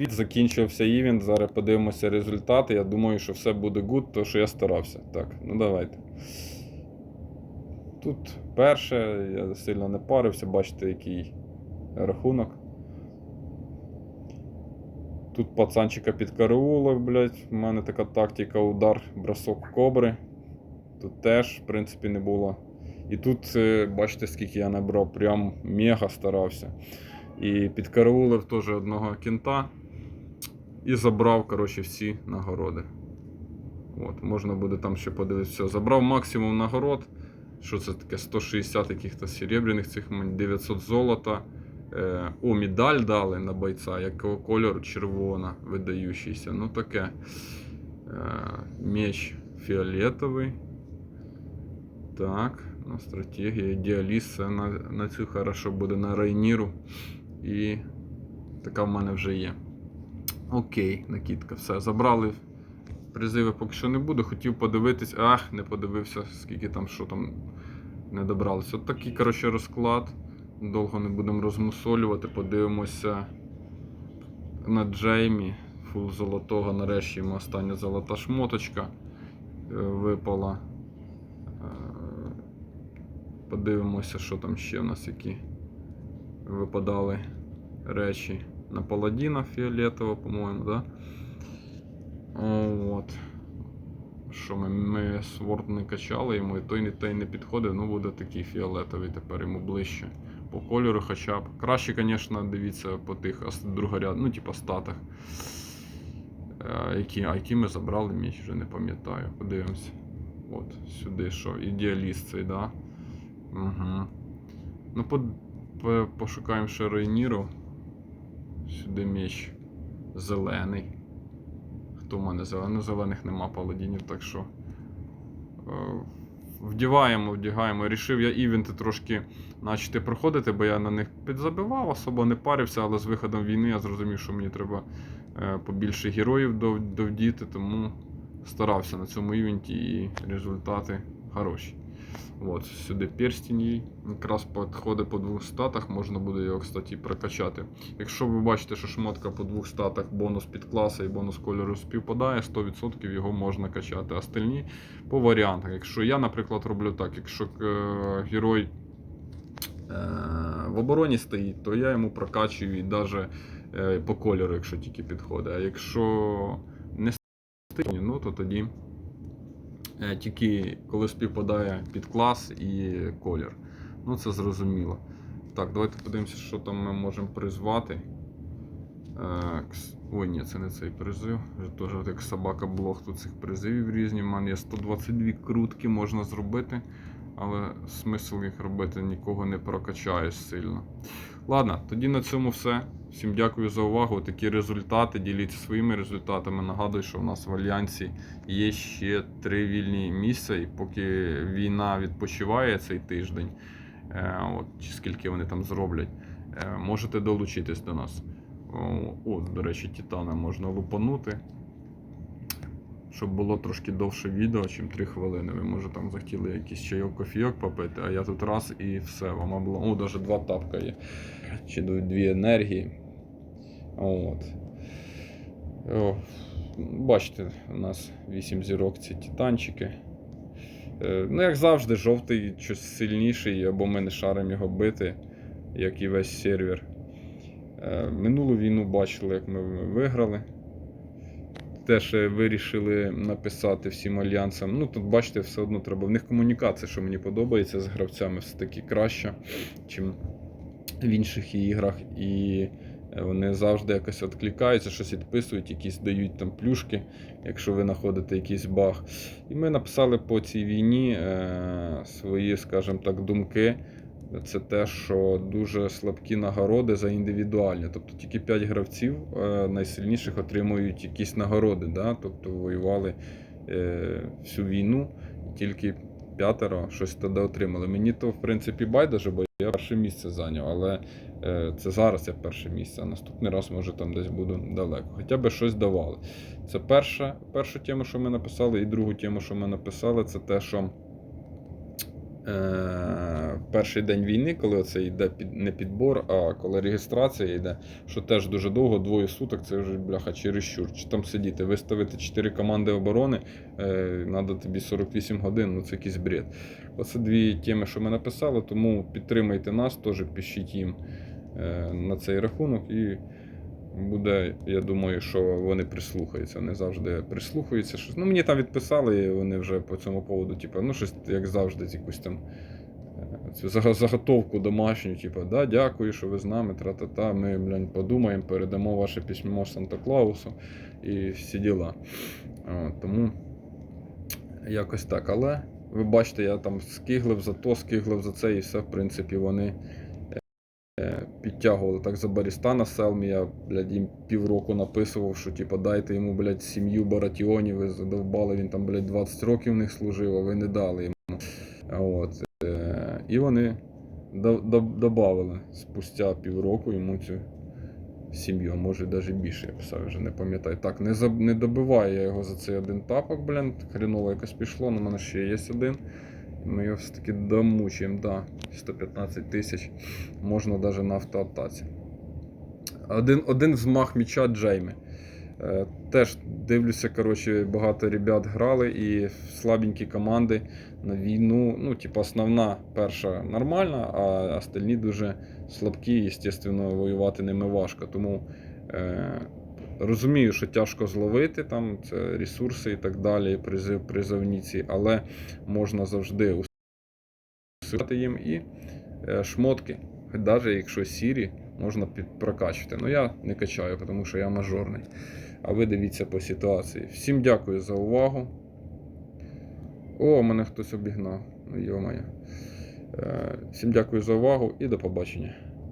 Від закінчився івент. Зараз подивимося результати. Я думаю, що все буде гуд, тому що я старався. Так, ну давайте. Тут перше, я сильно не парився, бачите, який рахунок. Тут пацанчика підкараулив, блядь. У мене така тактика удар, бросок кобри. Тут теж, в принципі, не було. І тут, е, бачите, скільки я набрав, прям мега старався. І підкараулив теж одного кінта. І забрав, коротше, всі нагороди. От, можна буде там ще подивитися. Все. Забрав максимум нагород. Що це таке? 160 яких-то серебряних, цих 900 золота. Е, о, медаль дали на бойця, якого кольору червона, видаючийся. Ну таке. Е, меч фіолетовий. Так, ну, стратегія, ідеаліст, на, на цю хорошо буде на Рейніру. І така в мене вже є. Окей, накидка, все. Забрали призиви поки що не буду. Хотів подивитись, ах, не подивився, скільки там, що там не добралося. От такий, коротше, розклад. Довго не будемо розмусолювати. Подивимося на Джеймі. Фул золотого. Нарешті йому остання золота шмоточка е, випала. Е, Подивимося, що там ще в нас які випадали речі. На паладіна фіолетово, по-моєму, да? От. Що ми, ми сворд не качали, йому і той, той не підходить, ну буде такий фіолетовий тепер йому ближче. По кольору хоча б. Краще, звісно, дивіться по тих другоряд, ну, типа статах. Е, які, а які ми забрали міч, вже не пам'ятаю. Подивимося. От, сюди що, ідеаліст цей, да? Угу. Ну, по, по, пошукаємо ще Рейніру. Сюди меч зелений. Хто в мене зелений? Ну, зелених нема паладінів, так що. Е, вдіваємо, вдягаємо. Рішив я івенти трошки начати проходити, бо я на них підзабивав, особо не парився, але з виходом війни я зрозумів, що мені треба е, побільше героїв дов- довдіти, тому старався на цьому івенті і результати хороші. От, сюди перстінь їй. Якраз підходить по двох статах, можна буде його, кстати, прокачати. Якщо ви бачите, що шмотка по двох статах бонус під класа і бонус кольору співпадає, 100% його можна качати. Остальні по варіантах. Якщо я, наприклад, роблю так, якщо е, герой е, в обороні стоїть, то я йому прокачую і навіть е, по кольору, якщо тільки підходить. А якщо не стоїть, ну то тоді тільки коли співпадає під клас і колір. Ну це зрозуміло. Так, давайте подивимося, що там ми можемо призвати. Е, Ой, ні, це не цей призив. Теж як собака блог тут цих призивів різні. У мене є 122 крутки можна зробити, але смисл їх робити нікого не прокачає сильно. Ладно, тоді на цьому все. Всім дякую за увагу. Такі результати. Діліться своїми результатами. Нагадую, що в нас в Альянсі є ще три вільні місця, і поки війна відпочиває цей тиждень, е, от, чи скільки вони там зроблять, е, можете долучитись до нас. О, до речі, Титана можна лупанути. Щоб було трошки довше відео, чим 3 хвилини. Ви може там захотіли якийсь чайок кофійок попити, а я тут раз і все, вам обло... О, навіть два тапка є. Чи дві енергії. От. О, бачите, у нас 8 зірок ці титанчики. Е, Ну, як завжди, жовтий щось сильніший, або ми не шаримо його бити, як і весь сервер. Е, Минулу війну бачили, як ми виграли. Теж е, вирішили написати всім альянсам. Ну, тут бачите, все одно треба. В них комунікація, що мені подобається з гравцями, все-таки краща, чим в інших іграх. І е, вони завжди якось відкликаються, щось відписують, якісь дають там плюшки, якщо ви знаходите якийсь баг. І ми написали по цій війні е, свої, скажімо так, думки. Це те, що дуже слабкі нагороди за індивідуальні. Тобто тільки 5 гравців е, найсильніших отримують якісь нагороди. Да? Тобто воювали е, всю війну, і тільки п'ятеро щось тоді отримали. Мені то, в принципі, байдуже, бо я перше місце зайняв, але е, це зараз я перше місце, а наступний раз, може, там десь буду далеко. Хоча б щось давали. Це перша, першу тема, що ми написали, і другу тему, що ми написали, це те, що е, перший день війни, коли оце йде під, не підбор, а коли реєстрація йде, що теж дуже довго, двоє суток, це вже бляха чересчур. Чи там сидіти, виставити 4 команди оборони, е, треба тобі 48 годин, ну це якийсь бред. Оце дві теми, що ми написали, тому підтримайте нас, теж пишіть їм е, на цей рахунок і. Буде, я думаю, що вони прислухаються. Вони завжди прислухаються. Щось. Ну, мені там відписали, і вони вже по цьому поводу, типу, ну, щось, як завжди, якусь там е, цю заготовку домашню, типу, да, дякую, що ви з нами, тра-та-та. Ми, блін, подумаємо, передамо ваше письмо Санта-Клаусу і всі діла. От, тому якось так. Але ви бачите, я там скиглив за то, скиглив за це, і все, в принципі, вони підтягували так за Барістана Селмі. Я, блядь, їм півроку написував, що типу, дайте йому, блядь, сім'ю баратіонів, ви задовбали, він там, блядь, 20 років в них служив, а ви не дали йому. От. Е, і вони до- до- спустя півроку йому цю сім'ю, а може навіть більше, я писав, вже не пам'ятаю. Так, не, заб... не добиваю я його за цей один тапок, блін. Хріново якось пішло, але в мене ще є один. Ми його все-таки домучуємо, да. 115 тисяч. Можна навіть на автоатаці. Один, один взмах м'яча Джейми. Е, теж дивлюся, коротше, багато ребят грали і слабенькі команди на війну. Ну, типу, основна перша нормальна, а остальні дуже слабкі, і, звісно, воювати ними важко. Тому е, розумію, що тяжко зловити там це ресурси і так далі, призив, призовніці, але можна завжди усувати їм і е, шмотки, навіть якщо сірі, можна прокачувати. Ну я не качаю, тому що я мажорний. А ви дивіться по ситуації. Всім дякую за увагу. О, мене хтось обігнав. Ну, йо-моє. Е, Всім дякую за увагу і до побачення.